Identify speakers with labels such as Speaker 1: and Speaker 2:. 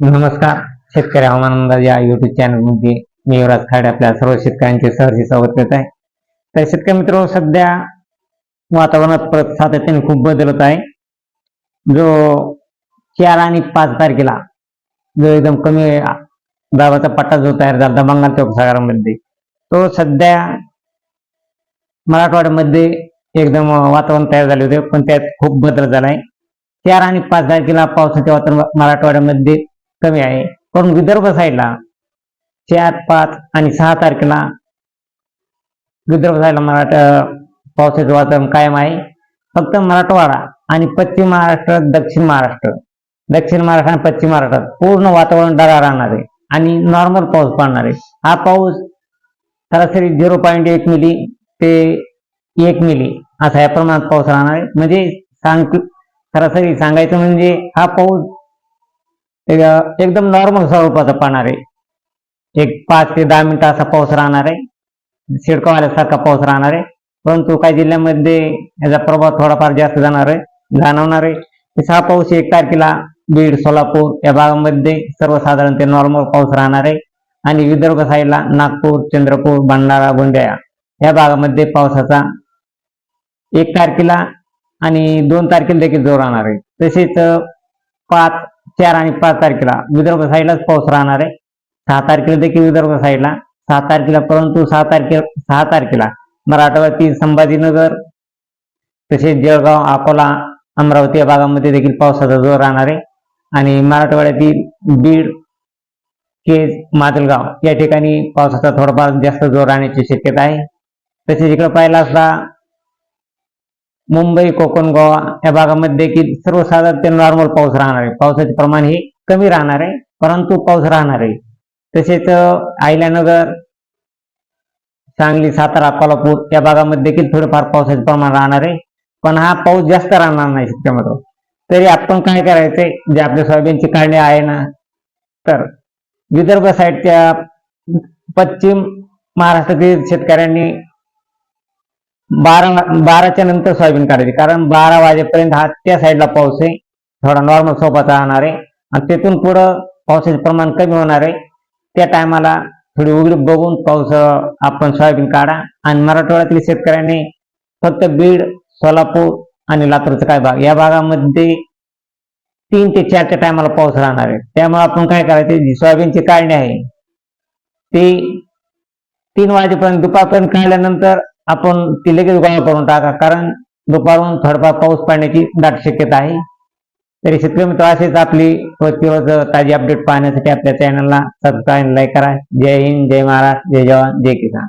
Speaker 1: नमस्कार. शेतकरी हवामान अंदाज या युट्यूब चॅनलमध्ये मी युवराज खाडे आपल्या सर्व शेतकऱ्यांचे सहर्ष स्वागत करत आहे. तर शेतकरी मित्र सध्या वातावरणात परत सातत्याने खूप बदलत आहे. जो चार आणि पाच तारखेला जो एकदम कमी दाबाचा पट्टा जो तयार झाला होता बंगालच्या उपसागरामध्ये तो सध्या मराठवाड्यामध्ये एकदम वातावरण तयार झाले होते पण त्यात खूप बदल झाला आहे चार आणि पाच तारखेला पावसाचे वातावरण मराठवाड्यामध्ये कमी आहे. पण विदर्भ साईडला चार पाच आणि सहा तारखेला विदर्भ साईडला मराठा पावसाचं वातावरण कायम आहे. फक्त मराठवाडा आणि पश्चिम महाराष्ट्र दक्षिण महाराष्ट्र. दक्षिण महाराष्ट्र आणि पश्चिम महाराष्ट्रात पूर्ण वातावरण डरा राहणार आहे आणि नॉर्मल पाऊस पडणार आहे. हा पाऊस सरासरी झिरो पॉईंट एक मिली ते एक मिली असा या प्रमाणात पाऊस राहणार आहे. म्हणजे सांग सरासरी सांगायचं म्हणजे हा पाऊस एकदम नॉर्मल स्वरूपाचा पाहणार आहे एक पाच ते दहा मिनिटं असा पाऊस राहणार आहे शिडकवाल्यासारखा पाऊस राहणार आहे परंतु काही जिल्ह्यामध्ये याचा प्रभाव थोडाफार जास्त जाणार आहे जाणवणार आहे हा पाऊस एक तारखेला बीड सोलापूर या भागामध्ये सर्वसाधारण ते नॉर्मल पाऊस राहणार आहे आणि विदर्भ साईडला नागपूर चंद्रपूर भंडारा गोंदिया या भागामध्ये पावसाचा एक तारखेला आणि दोन तारखेला देखील जोर राहणार आहे तसेच पाच चार आणि पाच तारखेला विदर्भ साईडलाच पाऊस राहणार आहे. सहा तारखेला देखील विदर्भ साईडला सहा तारखेला परंतु सहा तारखेला सहा तारखेला मराठवाड्यातील संभाजीनगर तसेच जळगाव अकोला अमरावती या भागामध्ये देखील पावसाचा जोर राहणार आहे. आणि मराठवाड्यातील बीड केज माजलगाव या ठिकाणी पावसाचा थोडाफार जास्त जोर राहण्याची शक्यता आहे. तसेच इकडे पाहिला असता मुंबई कोकण गोवा या भागामध्ये देखील सर्वसाधारण ते नॉर्मल पाऊस राहणार आहे. पावसाचे प्रमाण हे कमी राहणार आहे परंतु पाऊस राहणार आहे. तसेच आयल्यानगर सांगली सातारा कोल्हापूर या भागामध्ये देखील थोडेफार पावसाचे प्रमाण राहणार आहे. पण हा पाऊस जास्त राहणार नाही शक्यतो. तरी आपण काय करायचंय? जे आपल्या सोयाबीनची काढणी आहे ना तर विदर्भ साईडच्या पश्चिम महाराष्ट्रातील शेतकऱ्यांनी बारा बाराच्या नंतर सोयाबीन काढायची. कारण बारा वाजेपर्यंत हा त्या साईडला पाऊस आहे. थोडा नॉर्मल सोपाचा राहणार आहे. आणि तिथून पुढं पावसाचे प्रमाण कमी होणार आहे. त्या टायमाला थोडी उघडी बघून पाऊस आपण सोयाबीन काढा. आणि मराठवाड्यातील शेतकऱ्यांनी फक्त बीड सोलापूर आणि लातूरचा काय भाग? या भागामध्ये तीन ते चारच्या टायमाला पाऊस राहणार आहे. त्यामुळे आपण काय करायचे? जी सोयाबीनची काढणी आहे ती तीन वाजेपर्यंत दुपारपर्यंत काढल्यानंतर आपण ती लगेच गोळा करून टाका. कारण दुपारून थोडफार पाऊस पडण्याची दाट शक्यता आहे. तरी शेतकरी मित्र असेच आपली रोज ताजी अपडेट पाहण्यासाठी आपल्या चॅनलला सबस्क्राईब लाईक करा. जय हिंद जय महाराष्ट्र जय जवान जय किसान.